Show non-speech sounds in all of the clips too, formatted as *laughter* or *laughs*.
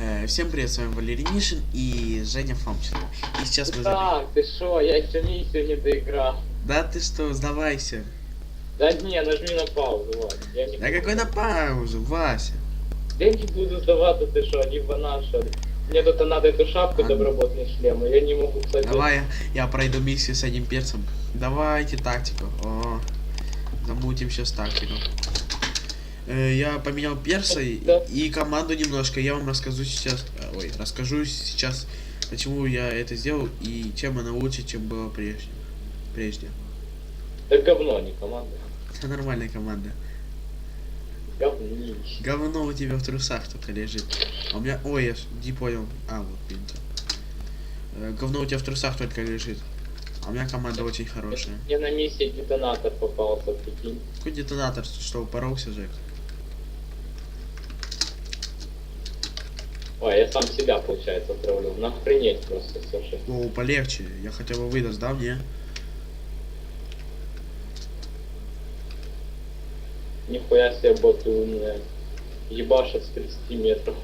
Э, всем привет, с вами Валерий Нишин и Женя Фомченко. И сейчас мы... Так, ты шо, я еще миссию не доиграл. Да ты что, сдавайся. Да не, нажми на паузу, ладно. Я не Да какой на паузу, Вася? Я не буду сдаваться, ты шо, не ли. Мне тут надо эту шапку А. добротный шлем, я не могу, кстати. Давай я, я пройду миссию с одним перцем. Давайте тактику. О, замутим сейчас тактику. Э, я поменял перса и, Да. и команду немножко. Я вам расскажу сейчас. э, Ой, расскажу сейчас, почему я это сделал и чем она лучше, чем было прежде. Прежде. Да говно, не команда. Это нормальная команда. Говнище. Говно у тебя в трусах только лежит. А у меня... Ой, я не понял. А, вот пинта. Э, Говно у тебя в трусах только лежит. А у меня команда очень хорошая. Мне на миссии детонатор попался, прикинь. Какой детонатор? Что, упоролся, Жек? Ой, я сам себя, получается, отравлю. Нахренеть просто, слушай. О, полегче. Я хотя бы выдаст, да, мне? Нихуя себе боты умные. Ебашат с 30 метров.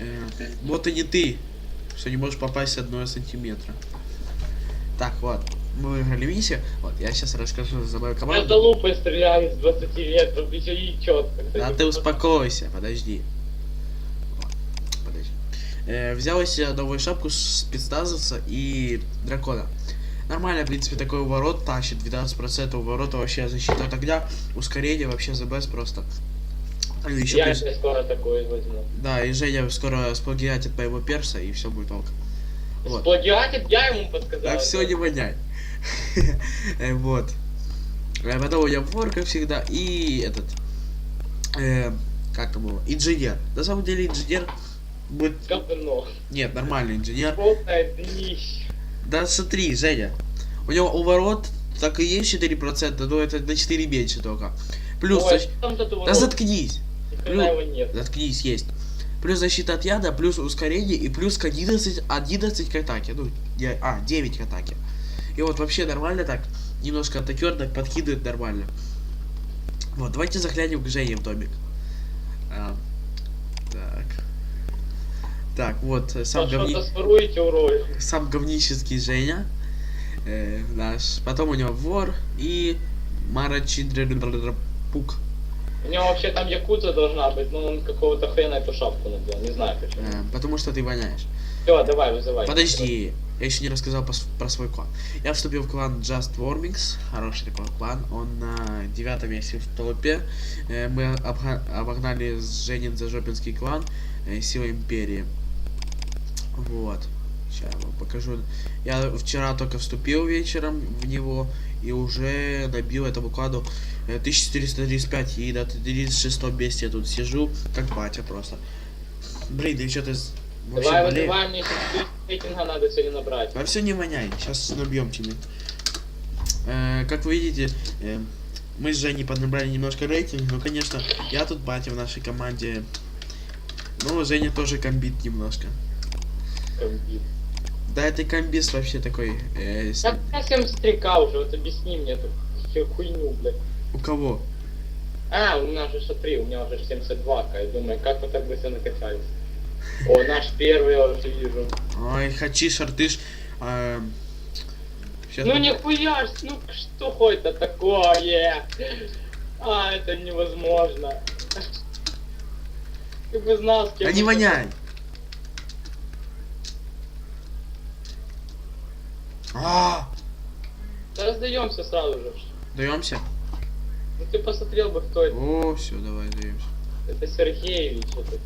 Э, вот и не ты, что не можешь попасть с одного сантиметра. Так, вот. Мы выиграли миссию. Вот, я сейчас расскажу за мою Я команду. за лупой стреляю с 20 метров, еще и четко. Да ты успокойся, подожди. Э, взял я себе новую шапку с спецназовца и дракона. Нормально, в принципе, такой уворот тащит. 12% уворота вообще защита от огня. Ускорение вообще за без просто. Ну, Еще Я плюс- скоро такое возьму. Да, и Женя скоро сплагиатит моего перса, и все будет ок. Вот. Сплагиатит, я ему подсказал. Так все не воняй. *laughs* Э, Вот. Э, Потом у меня вор, как всегда, и этот... э, Как его? Инженер. На самом деле инженер будет... Говно. Нет, нормальный инженер. Полное днище. Да смотри, Женя. У него уворот так и есть 4%, но это на 4 меньше только. Плюс... Ой, защ- тут Да заткнись! Нет. Заткнись, есть. Плюс защита от яда, плюс ускорение и плюс к 11, 11 к атаке. Ну, я- а, 9 к атаке. И вот вообще нормально так. Немножко атакер так подкидывает нормально. Вот, давайте заглянем к Жене в домик. А, так. Так, вот, э, сам, говни... сам говнический Женя. э, наш. Потом у него вор и Мара Пук. У него вообще там якудза должна быть, но он какого-то хрена эту шапку надел. Не знаю почему. Э, потому что ты воняешь. Все, давай, вызывай. Подожди, я еще не рассказал про свой клан. Я вступил в клан Just Warmings, хороший такой клан. Он на девятом месте в толпе. Э, Мы обогнали Женин Зажопинский клан э, Сила Империи. Вот. Сейчас я вам покажу. Я вчера только вступил вечером в него и уже набил этому клану э, 1435 и на 36 месте я тут сижу, как батя просто. Блин, да что ты вообще Давай, болеешь? мне сейчас рейтинга надо сегодня набрать. А все не воняй, сейчас набьем тебе. Э, как вы видите, э, мы с Женей поднабрали немножко рейтинг, но, конечно, я тут батя в нашей команде. Ну, Женя тоже комбит немножко. Комбит. Да, это комбист вообще такой. э, с- я 73 уже, вот объясни мне эту всю хуйню, блядь. У кого? А, у меня же смотри, у меня уже 72 к я думаю, как мы так быстро накачались. О, наш первый я уже вижу. Ой, хачи, шартыш. А, Ну нихуя ж, ну что хоть это такое? А, это невозможно. Ты бы знал, с кем... Да не воняй! А, Да раздаемся сразу же. даемся? Ну ты посмотрел бы, кто это. О, все, давай даемся. Это Сергеевич. Это...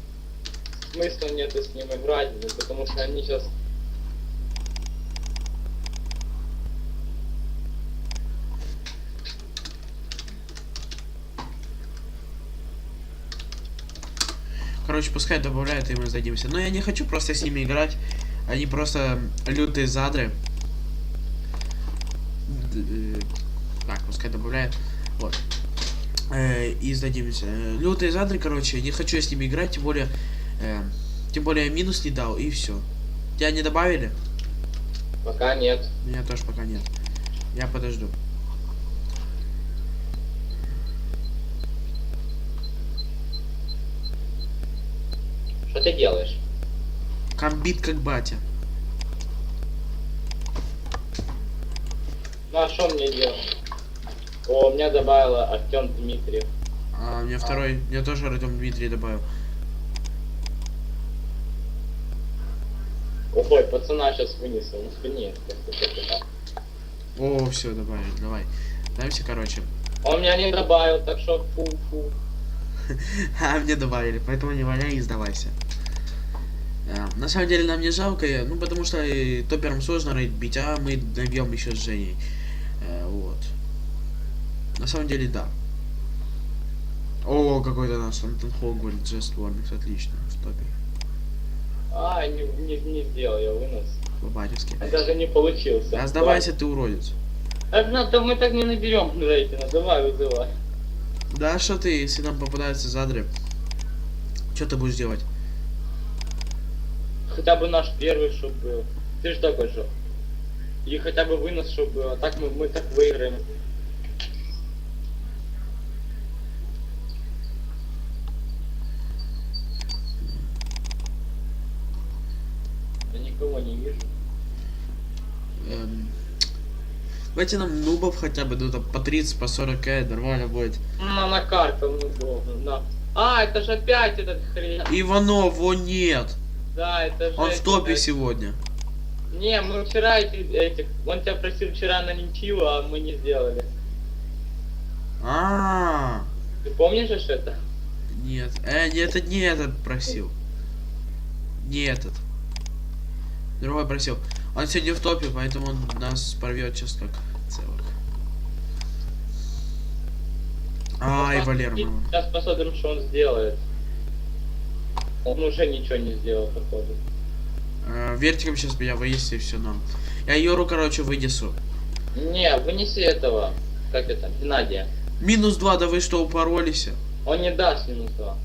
Смысла нет с ним играть, потому что они сейчас... Короче, пускай добавляют, и мы сдадимся. Но я не хочу просто с ними играть. Они просто лютые задры. Д- э, Так, пускай добавляют. Вот. Э, И сдадимся. Э, Лютые задры, короче, не хочу я с ними играть, тем более... э, Тем более минус не дал, и все. Тебя не добавили? Пока нет. Меня тоже пока нет. Я подожду. Что ты делаешь? Комбит как батя. Ну а что мне делать? О, меня добавила Артем Дмитриев. А мне второй, мне тоже Артем Дмитрий добавил. Ой, пацана сейчас вынесу. Ну спини. О, все, добавили, давай. Даемся, короче. Он меня не добавил, так что фу-фу. *laughs* А, мне добавили, поэтому не валяй и сдавайся. А, на самом деле нам не жалко, ну потому что топером сложно рейд бить, а мы набьем еще с Женей. Э, вот. На самом деле, да. О, какой-то наш Антон Холл говорит, Just Warmix, отлично, в топе. А, не, не, не сделал я вынос. По-батевски. Даже не получился. А сдавайся, ты уродец. Так, ну, да мы так не наберем рейтинга. Давай, вызывай. Да что ты, если нам попадаются задры, что ты будешь делать? Хотя бы наш первый, чтоб был. Ты же такой же. И хотя бы вынос, чтобы был. А так мы, мы так выиграем. Я никого не вижу. Эм, Давайте нам нубов хотя бы, ну там по 30, по 40 к нормально будет. На, на карту, ну удобно, на. А, это же опять этот хрен. Иванов, о нет! Да, это же... Он в топе это- сегодня. Не, мы вчера эти, этих... Он тебя просил вчера на ничью, а мы не сделали. А, Ты помнишь же это? нет. Э, не, это не этот просил. Не этот. Другой просил. Он сегодня в топе, поэтому он нас порвет сейчас как целых. Ай, Валера, мама. Сейчас посмотрим, что он сделает. Он уже ничего не сделал, походу. Э, вертиком сейчас меня вынести и все нам. Я Юру, короче, вынесу. Не, вынеси этого. Как это? Геннадия. Минус 2, да вы что, упоролись? Он не даст минус два.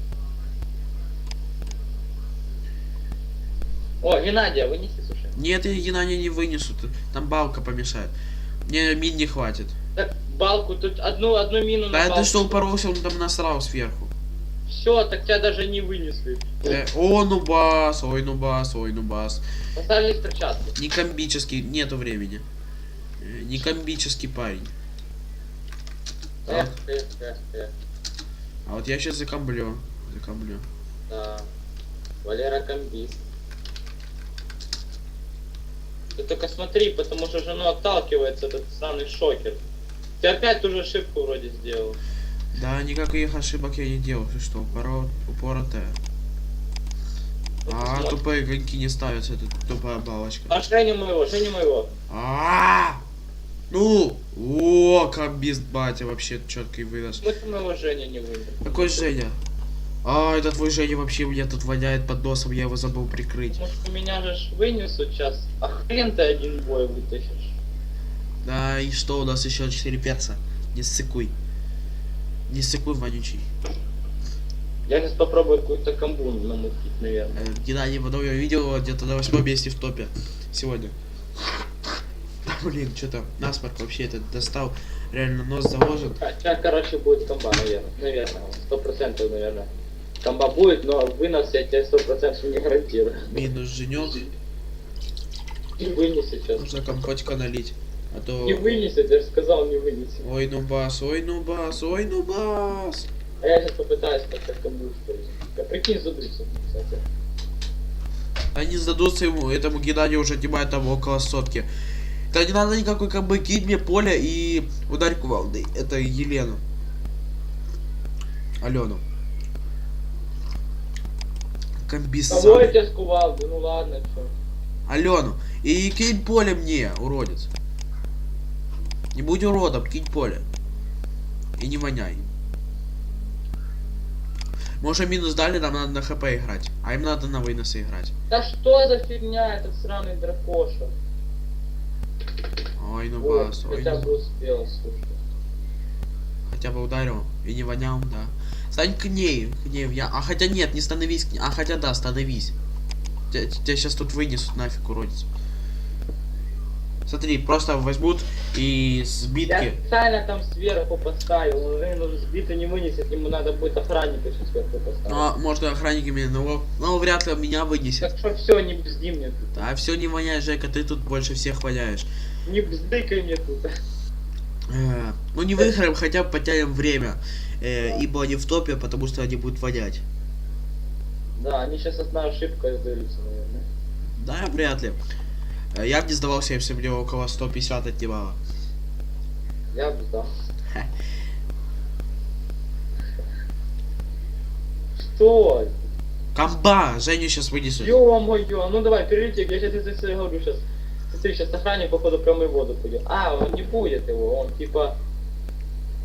О, Геннадия, вынеси, слушай. Нет, Геннадия не вынесу. т- Там балка помешает. Мне мин не хватит. Так, балку, тут одну, одну мину на Да ты что упоролся, он там насрал сверху. Все, так тебя даже не вынесли. Э, о, нубас, ой, нубас, ой, нубас. Поставили перчатки. Не комбический, нету времени. Э, Не комбический парень. Эх, эх, эх, эх. А вот я сейчас закомблю. Закомблю. Да. Валера комбист. Ты только смотри, потому что жену отталкивается этот странный шокер. Ты опять ту же ошибку вроде сделал. Да, никаких ошибок я не делал. Ты что, упоро... упоротая. Вот А, тупые коньки не ставятся, это тупая балочка. А Женю моего, Женю моего. А, ну, о, комбист батя вообще четкий выдаст. Мы моего Женю не вынес. Какой Женя? А, это твой Женя вообще меня тут воняет под носом, я его забыл прикрыть. Может у меня же вынесут сейчас. А хрен ты один бой вытащишь. Да, и что, у нас еще 4 перца. Не ссыкуй. Не ссыкуй, вонючий. Я сейчас попробую какую-то комбу намутить, наверное. Э, Геннадий Иванов, я видел его где-то на восьмом месте в топе сегодня. Да, блин, что-то насморк вообще этот достал. Реально нос заложен. Сейчас, короче, будет комба, наверное. Наверное. Сто процентов, наверное. Комба будет, но вынос я тебе сто процентов не гарантирую. Минус женек. Не вынесет сейчас. Нужно компотика налить. А то... Не вынесет, я же сказал, не вынесет. Ой, ну бас, ой, ну бас, ой, ну бас. А я сейчас попытаюсь как-то комбу использовать. Я прикинь, задуматься, кстати. Они сдадутся ему, этому Геннадию уже отнимают там около сотки. Да не надо никакой комбы, кинь мне поле и ударь кувалдой. Это Елену. Алену. Комбист Кого я тебя с кувалды? Ну ладно, чё. Алену. И кинь поле мне, уродец. Не будь уродом, кинь поле. И не воняй. Уже минус дали, нам надо на хп играть. А им надо на выносы играть. Да что за фигня этот сраный дракоша? Ой, ну Ой, бас, ой, хотя ну. бы успел, слушай. Хотя бы ударил и не вонял, да. Стань к ней, к ней. Я... А хотя нет, не становись к ней. А хотя да, становись. Тебя, тебя сейчас тут вынесут нафиг, уродец. Смотри, просто возьмут и с Я специально там сверху поставил, он уже сбитый не вынесет, ему надо будет охранника еще сверху поставить. А, может, охранниками, но, но вряд ли меня вынесет. Так что все, не бзди мне тут. А все не воняй, Жека, ты тут больше всех воняешь. Не бздыкай мне тут. Э, ну не выиграем, хотя бы потянем время. Э, ибо они в топе, потому что они будут вонять. Да, они сейчас одна ошибка сдаются, наверное. Да, вряд ли. Э, Я бы не сдавался, если бы мне около 150 отнимало. Я бы сдал. Что? Комба! Женю сейчас вынесут. Ё-моё, ну давай, перелети, я сейчас это все говорю сейчас. Смотри, сейчас охранник, походу, прямо в воду пойдет. А, он не будет его, он типа...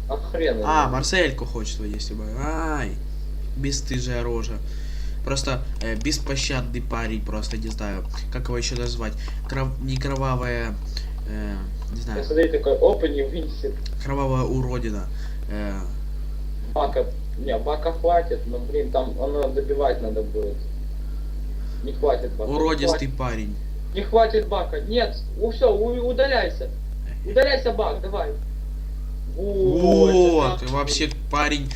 А. Марсельку хочет вынести бы. Ай, бесстыжая рожа. Просто э, беспощадный парень, просто не знаю, как его еще назвать. Кров... Не кровавая, э, не знаю, смотри, такой, опа, не вынесет. кровавая уродина. Э, Бака, не, бака хватит, но, блин, там оно добивать надо будет. Не хватит бака. не уродистый хватит. парень. Не хватит бака. Нет, у, все, удаляйся. Удаляйся, бак, давай. Вот. Вообще парень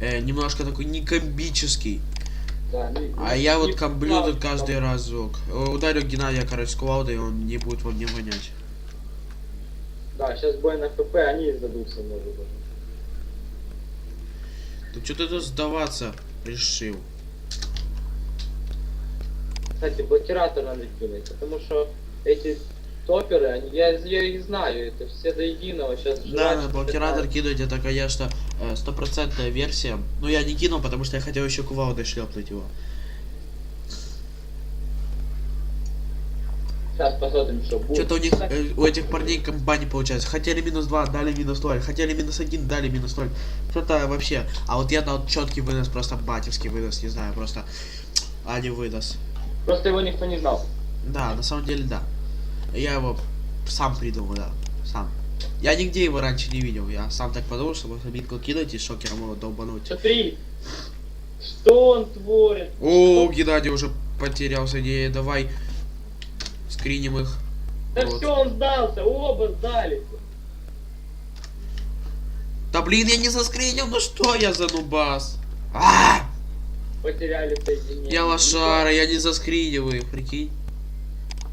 э, немножко такой не комбический. Да, не- А не- я вот комблю тут прав, каждый разок. Э, Ударю Геннадия, короче, с кувалдой, и он не будет во мне вонять. Да, сейчас бой на ХП, они сдадутся, может быть. Ты что ты тут сдаваться решил? Кстати, блокиратор надо кинуть, потому что эти топеры, они, я, я их знаю, это все до единого сейчас. Да, на блокиратор кинуть это, конечно, э, стопроцентная версия. Но я не кинул, потому что я хотел еще кувалдой шлепнуть его. Сейчас посмотрим, что будет. Что-то у них, э, у этих парней комба не получается. Хотели минус 2, дали минус 0. Хотели минус 1, дали минус 0. Что-то вообще. А вот я вот четкий вынос, просто батевский вынос, не знаю, просто. А не вынос. Просто его никто не знал. Да, на самом деле, да. Я его сам придумал, да. Сам. Я нигде его раньше не видел. Я сам так подумал, что можно битку кинуть и шокером его долбануть. Смотри, что он творит. О, Геннадий уже потерялся. Не, давай скриним их. Да Вот. все, он сдался, оба сдались. Да блин, я не заскринил, ну что я за нубас? А, Потеряли соединение. я лошара, я не заскринил их, прикинь.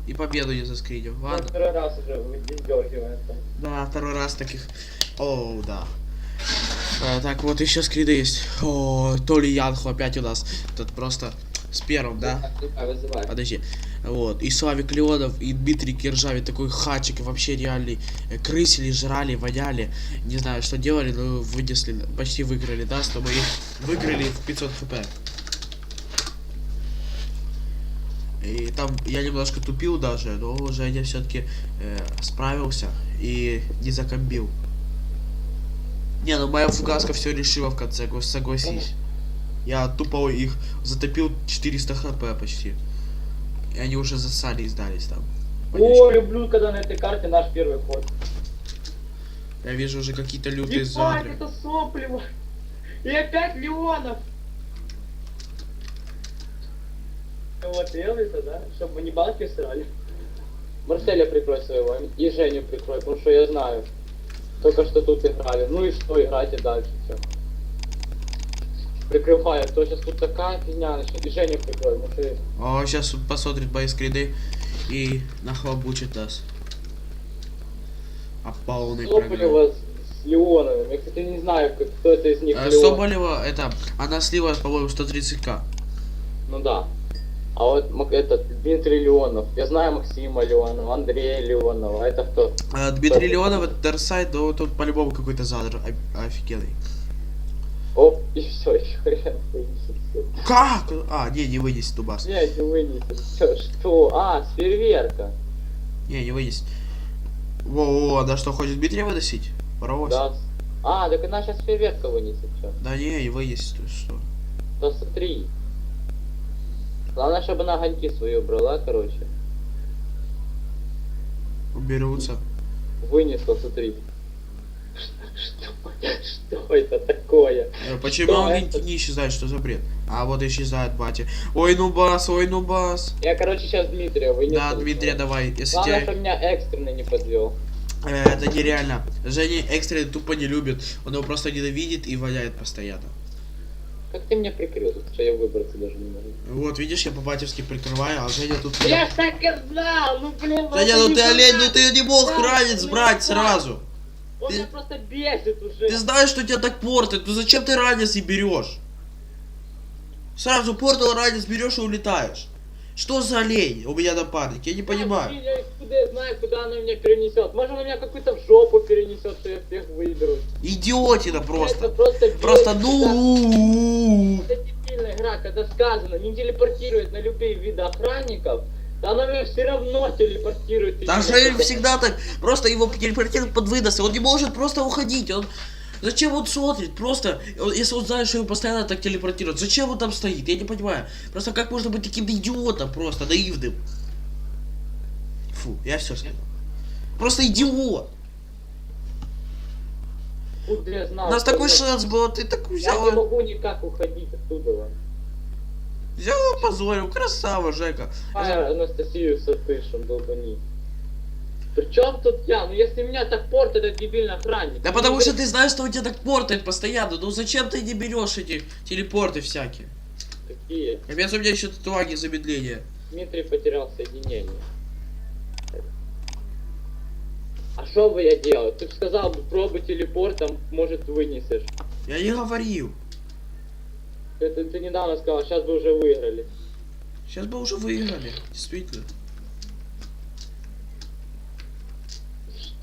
И победу не заскринил. Ну, Ладно. Второй раз уже выдергивается. Да, второй раз таких. О, да. Э, так, вот еще скриды есть. О, то ли Янху опять у нас. Тут просто с первым, да? Вызывай, вызывай. Подожди. Вот. И Славик Леонов, и Дмитрий Киржави, такой хачик, вообще реальный. Э, Крысили, жрали, воняли. Не знаю, что делали, но вынесли, почти выиграли, да, что мы их выиграли в 500 хп. И там я немножко тупил даже, но Женя все-таки справился и не закомбил. Не, ну моя фугаска все решила в конце, согласись. Я тупо их затопил 400 хп почти. И они уже засали и сдались там. О, люблю, когда на этой карте наш первый ход. Я вижу уже какие-то лютые Ебать, это сопливо. И опять Леонов. Вот, Элвиса, да? Чтобы мы не балки срали. Марселя прикрой своего, и Женю прикрой, потому что я знаю. Только что тут играли. Ну и что, играйте дальше, все. Прикрывай, а то сейчас тут такая фигня начнет. И Женю прикрой, потому что... О, сейчас посмотрит бои скриды и нахлобучит нас. А полный. Сопливо с, с Леоновым. Я, кстати, не знаю, кто это из них Леон. Соболева, это, она слила, по-моему, 130к. Ну да. А вот этот Дмитрий Леонов. Я знаю Максима Леонова, Андрея Леонова. А это кто? А, Дмитрий Леонов, это Дарсайд, но тут по-любому какой-то задр офигенный. Оп, и все, еще хрен вынесет. Как? А, не, не вынесет Дубас. Нет, не вынесет. Что, что? А, с фейерверка. Не, не вынесет. Во-во, она что, хочет Дмитрия выносить? Порвалась? Да. А, так она сейчас фейерверка вынесет, что? Да не, не вынесет, что. То смотри. Главное, чтобы она огоньки свои убрала, короче. Уберутся. Вынесла, смотри. Что? Что это такое? Э, Почему Что он это? не исчезает, что за бред? А вот исчезает батя. Ой, ну бас, ой, ну бас. Я, короче, сейчас Дмитрия вынесу. Да, Дмитрия, давай. Если Главное, тебя... что меня экстренно не подвел. Э, Это нереально. Женя экстренно тупо не любит. Он его просто ненавидит и валяет постоянно. Как ты меня прикрыл, что я выбраться даже не могу. Вот, видишь, я по-батевски прикрываю, а Женя тут... Я ж так и знал, ну блин, Женя, ну ты олень, ну ты не мог ранец ну брать сразу. Он ты- меня просто бесит уже. Ты знаешь, что тебя так портит, ну зачем ты ранец не берешь? Сразу портал ранец берешь и улетаешь. Что за олень у меня напарник? Я не понимаю. Я откуда знаю, куда она меня перенесет. Может, она меня какую-то в жопу перенесет, что я всех выберу. Идиотина Это просто. просто бесит, Просто когда- ну. Это дебильная игра, когда сказано, не телепортирует на любые виды охранников, то она меня все равно телепортирует. Даже всегда так. Просто его телепортируют под вынос, и он не может просто уходить. Он... Зачем он смотрит? Просто, он- если он знает, что его постоянно так телепортируют, зачем он там стоит? Я не понимаю. Просто как можно быть таким идиотом, просто наивным? Фу, я все сказал. Просто идиот. Знал, У нас такой я- шанс был, а ты так Я не взял, могу никак уходить оттуда. взял и позорил. Красава, Жека. А, Анастасию с отпышем долбани. Причем тут я? Ну если меня так портит этот дебильный охранник. Да потому что ты знаешь, что у тебя так портает постоянно. Ну зачем ты не берешь эти телепорты всякие? Какие? Капец, у меня еще татуаги замедления. Дмитрий потерял соединение. А что бы я делал? Ты бы сказал, бы, пробуй телепортом, может вынесешь. Я не говорил. Это ты недавно сказал, сейчас бы уже выиграли. Сейчас бы уже выиграли, действительно.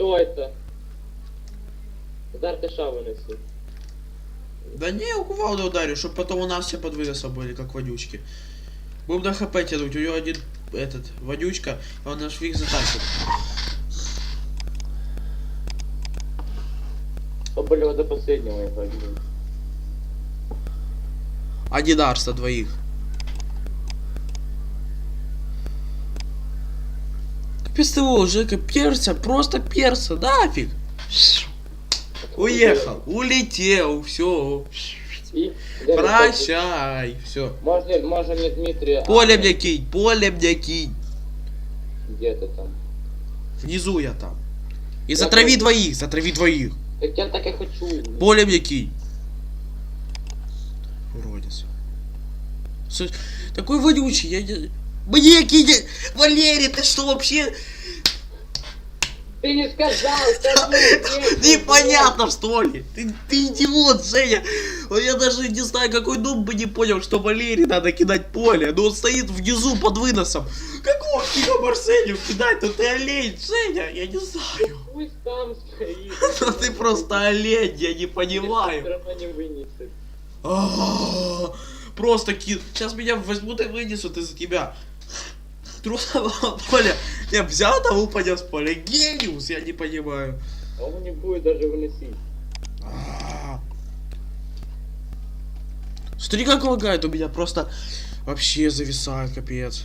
Что это? Удар Тэша вынеси. Да не, у кувалды ударю, чтобы потом у нас все под выносом были, как вонючки. Будем на хп тянуть, у него один, этот, вонючка, а он наш фиг затащит. Поболел до последнего я погиб. Один на двоих. Его, Жека, перца, просто перца, нафиг. Уехал, улетел, все. И... Прощай, все. Можно, можно мне Дмитрия... Поле а, мне кинь, поле мне кинь. Где ты там? Внизу я там. И Я затрави двоих, затрави двоих. Так я так и хочу. Поле мне кинь. Уродец. Такой вонючий, я не... Мне кинь! Валерий, ты что вообще? Ты не сказал, *laughs* Непонятно что ли? Ты, ты идиот, Женя. Я даже не знаю, какой дом бы не понял, что Валерий надо кидать поле. Но он стоит внизу под выносом. Какого фига Марселю кидать? Ну ты олень, Женя, я не знаю. Пусть там стоит. *laughs* Ну ты просто олень, я не понимаю. А, Просто кид. Сейчас меня возьмут и вынесут из-за тебя. Трудового *laughs* поля. Я взял того понес поле. Гениус, я не понимаю. А он не будет даже выносить. А. Смотри, как лагает у меня просто вообще зависает, капец.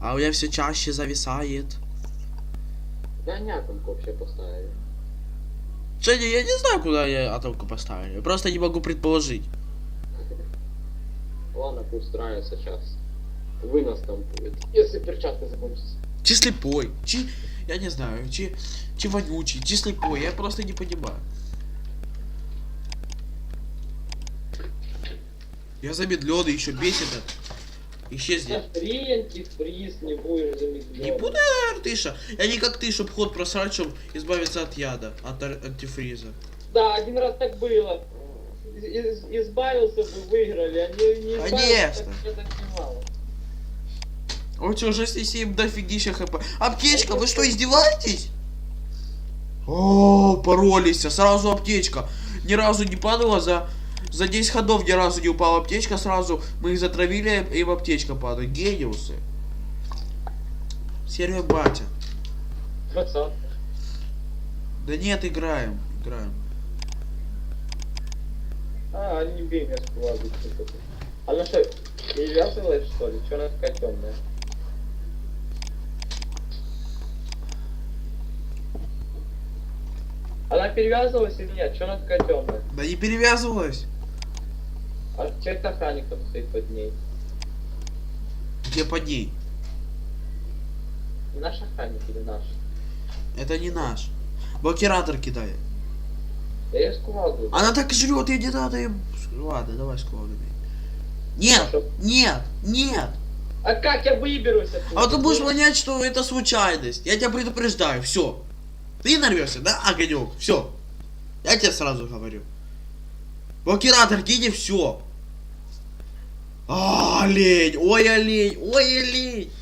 А у меня все чаще зависает. Да не атомку вообще поставили. Женя, я не знаю, куда я атомку поставили. Я просто не могу предположить. *laughs* Ладно, пусть устраивается сейчас. Вынос там будет. Если перчатка закончится. Чи слепой, чи, я не знаю, чи, чи вонючий, чи слепой, я просто не понимаю. Я замедленный, еще бесит это. Исчезни. Хренки, приз, не будешь замедлен. Не буду я, Артыша. Я не как ты, чтоб ход просрать, чтобы избавиться от яда, от антифриза. Да, один раз так было. Из- избавился бы, выиграли, а не, не избавился, Конечно. так так снимал. Же с ним дофигища хп. Аптечка, вы что, издеваетесь? О, поролись, сразу аптечка. Ни разу не падала за... За 10 ходов ни разу не упала аптечка, сразу мы их затравили, им аптечка падает. Гениусы. Сервер батя. Двадцатка. Да нет, играем, играем. А, не бей меня складывай. Она что, перевязывалась что ли? Че она такая темная? Она перевязывалась или нет? Что она такая темная? Да не перевязывалась. А че это охранник там стоит под ней? Где под ней? Наш охранник или наш? Это не наш. Блокиратор кидает. Я ее с кувалдой. Она так жрет, и не надо им. Ладно, давай с кувалдой. Нет, Хорошо. нет, нет. А как я выберусь оттуда? А ты будешь понять, что это случайность. Я тебя предупреждаю, все. Ты нарвешься, да, огонек? Все. Я тебе сразу говорю. Блокиратор кинь и все. А, олень, ой, олень, ой, олень.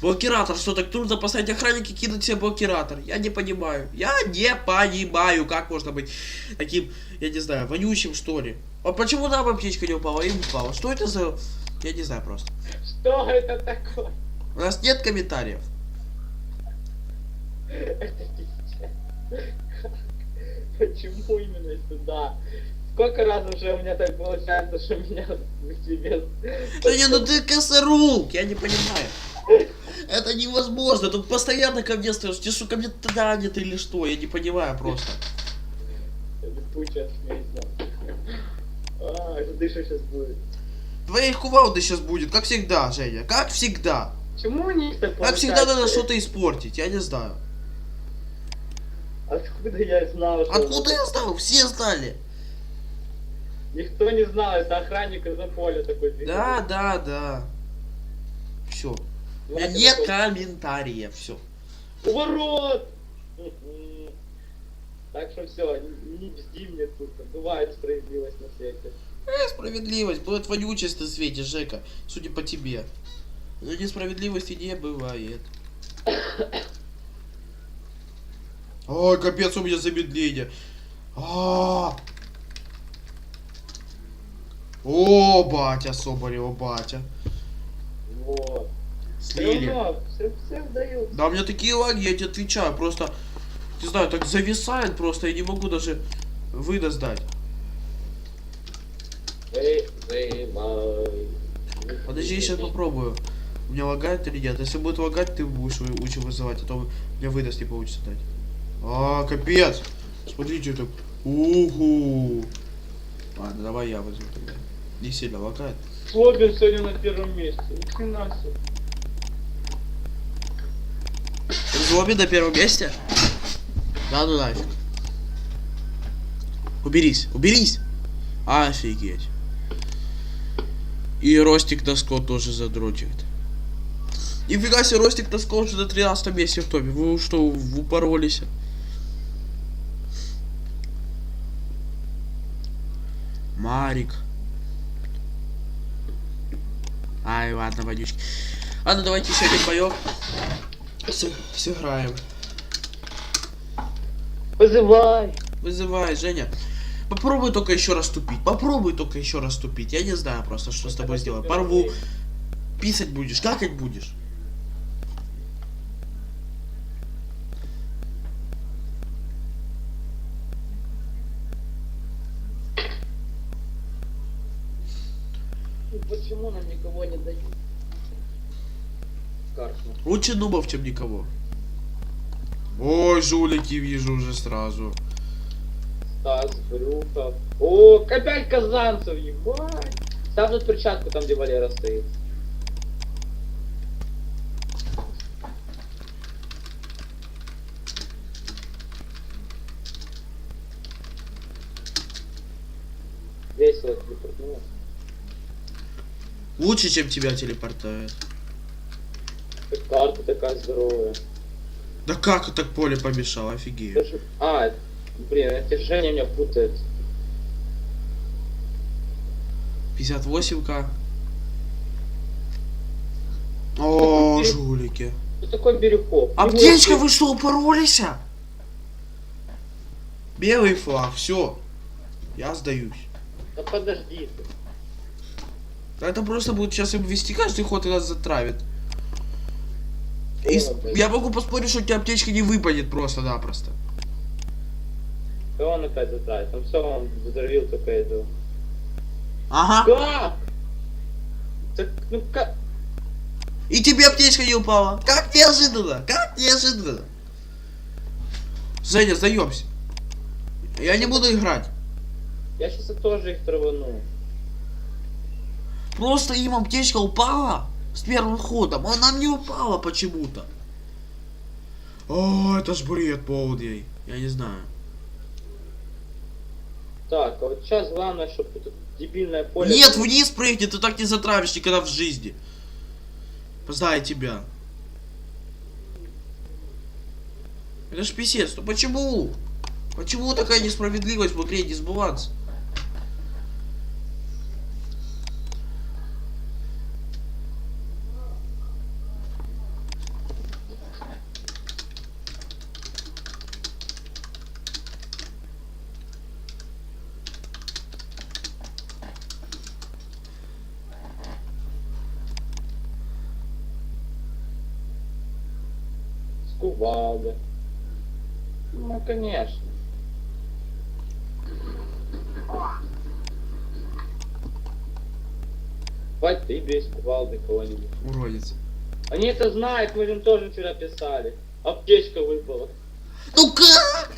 Блокиратор, что так трудно поставить охранники кинуть себе блокиратор? Я не понимаю. Я не понимаю, как можно быть таким, я не знаю, вонючим что ли. А почему там аптечка не упала? Им упала. Что это за... Я не знаю просто. Что это такое? У нас нет комментариев. *laughs* Почему именно сюда? Сколько раз уже у меня так получается, что меня к тебе... Да не, ну ты косорук, я не понимаю. Это невозможно, тут постоянно ко мне стоишь, тебе что, ко мне тянет или что, я не понимаю просто. Да. А, это сейчас будет. Твоей кувалды сейчас будет, как всегда, Женя, как всегда. Почему у них так Как всегда надо что-то испортить, я не знаю. Откуда я знал, что... Откуда я знал? Все знали. Никто не знал, это охранник из-за поля такой. Да, да, да. Все. У меня Знаете, нет комментариев, все. Уворот! Так что все, не бзди мне тут, бывает справедливость на свете. Э, справедливость, будет вонючесть на свете, Жека, судя по тебе. Но несправедливости не бывает. *coughs* Ой, капец, у меня замедление. А. О, батя, Соболева, батя. Вот. Слили. Все, все вдают. Да, у меня такие лаги, я тебе отвечаю, просто, не знаю, так зависает просто, я не могу даже выдаст дать. Эй, эй, май. Подожди, я сейчас попробую. У меня лагает или нет? Если будет лагать, ты будешь лучше вызывать, а то мне выдаст не получится дать. А, капец! Смотрите, так. Уху! Ладно, давай я возьму тогда. Не сильно лагает. Слобин сегодня на первом месте. Ни хрена себе. Злоби на первом месте? Да ну нафиг. Уберись, уберись! Офигеть. И Ростик Доско тоже задротит. Нифига себе, Ростик Доско уже на 13 месте в топе. Вы что, в- упоролись? Марик. Ай, ладно, водички. Ладно, давайте еще один боек. С- сыграем. Вызывай. Вызывай, Женя. Попробуй только еще раз тупить. Попробуй только еще раз тупить. Я не знаю просто, что с тобой сделать. Порву. Писать будешь, какать будешь. Ну, Почему нам никого не дают? Карту. Лучше нубов, чем никого. Ой, жулики вижу уже сразу. Стас, Брюхов. О, опять Казанцев, ебать. Ставь тут перчатку там, где Валера стоит. Весело телепортнуло. Лучше, чем тебя телепортует. Карта такая здоровая. Да как так поле помешал, офигею. А, блин, это Женя меня путает. 58к. О, жулики. Что такое Бирюков? Аптечка, вы что, упоролись? Белый флаг, все. Я сдаюсь. Да подожди ты. Это просто будет сейчас им вести каждый ход и нас затравит. И с- Ладно. я могу поспорить, что у тебя аптечка не выпадет просто-напросто. Да он опять затратит. Там все, он взорвил только этого. Ага. Как? Так, ну как? И тебе аптечка не упала. Как неожиданно, как неожиданно. Женя, сдаемся. Я не буду играть. Я сейчас тоже их травану. Просто им аптечка упала с первым ходом. а Она мне упала почему-то. О, это ж бред полный. Я не знаю. Так, а вот сейчас главное, чтобы это дебильное поле... Нет, вниз прыгни, ты так не затравишь никогда в жизни. Познаю тебя. Это ж писец, ну почему? Почему такая несправедливость в игре дисбаланс? С кувалды. Ну, конечно. Хватит ты кувалды кого-нибудь. Уродец. Они это знают, мы им тоже вчера писали. Аптечка выпала. Ну как?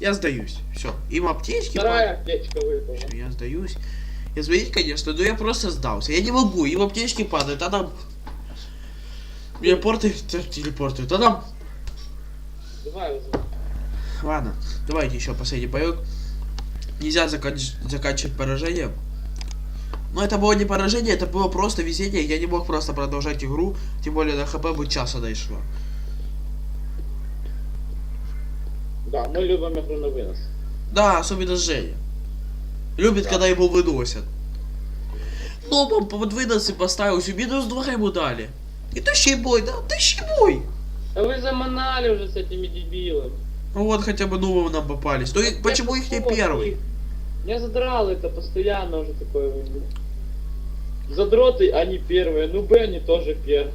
Я сдаюсь. Все. Им аптечки. Вторая аптечка выпала. Всё, я сдаюсь. Извините, конечно, но я просто сдался. Я не могу, им аптечки падают, а нам... Меня портает, т- телепортует, а нам... Давай вызывай. Ладно, давайте еще последний боек. Нельзя заканч- заканчивать поражением. Но это было не поражение, это было просто везение. Я не мог просто продолжать игру, тем более на хп бы часа дошло. Да, мы любим игру на вынос. Да, особенно Женя. Любит, Да. когда его выносят. Ну, он под выносы поставил, всё, минус 2 ему дали. И тащи бой, да, тащи бой. Да вы заманали уже с этими дебилами. Ну вот хотя бы новым нам попались. И Я почему их не первый? Их. Я задрал это постоянно уже такое. Задроты, они первые. Ну, Б, они тоже первые.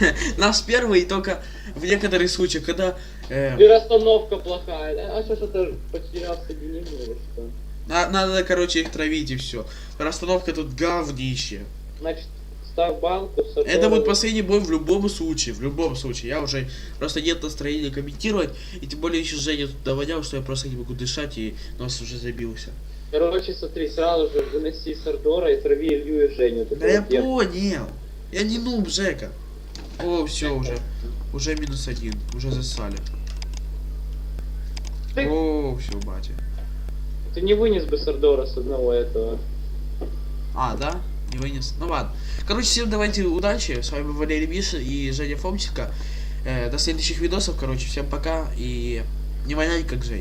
*laughs* Нас первый и только в некоторых случаях, когда э, И расстановка плохая. А что что-то потерял соединение или что? на- надо, короче, их травить и все. Расстановка тут говнище. Значит, ставь банку с Это будет последний бой в любом случае, в любом случае. Я уже просто нет настроения комментировать, и тем более еще Женя тут доводил, что я просто не могу дышать, и нос уже забился. Короче, смотри, сразу же выноси Сардора и трави Илью и Женю. Да я понял. Я не нуб, Жека. О, все уже. Уже минус один. Уже засали. Ты- О, все, батя. Ты не вынес бы Сардора с одного этого. А, да? Не вынес. Ну ладно. Короче, всем давайте удачи. С вами был Валерий Миша и Женя Фомченко. Э, до следующих видосов, короче. Всем пока и не воняй как Женя.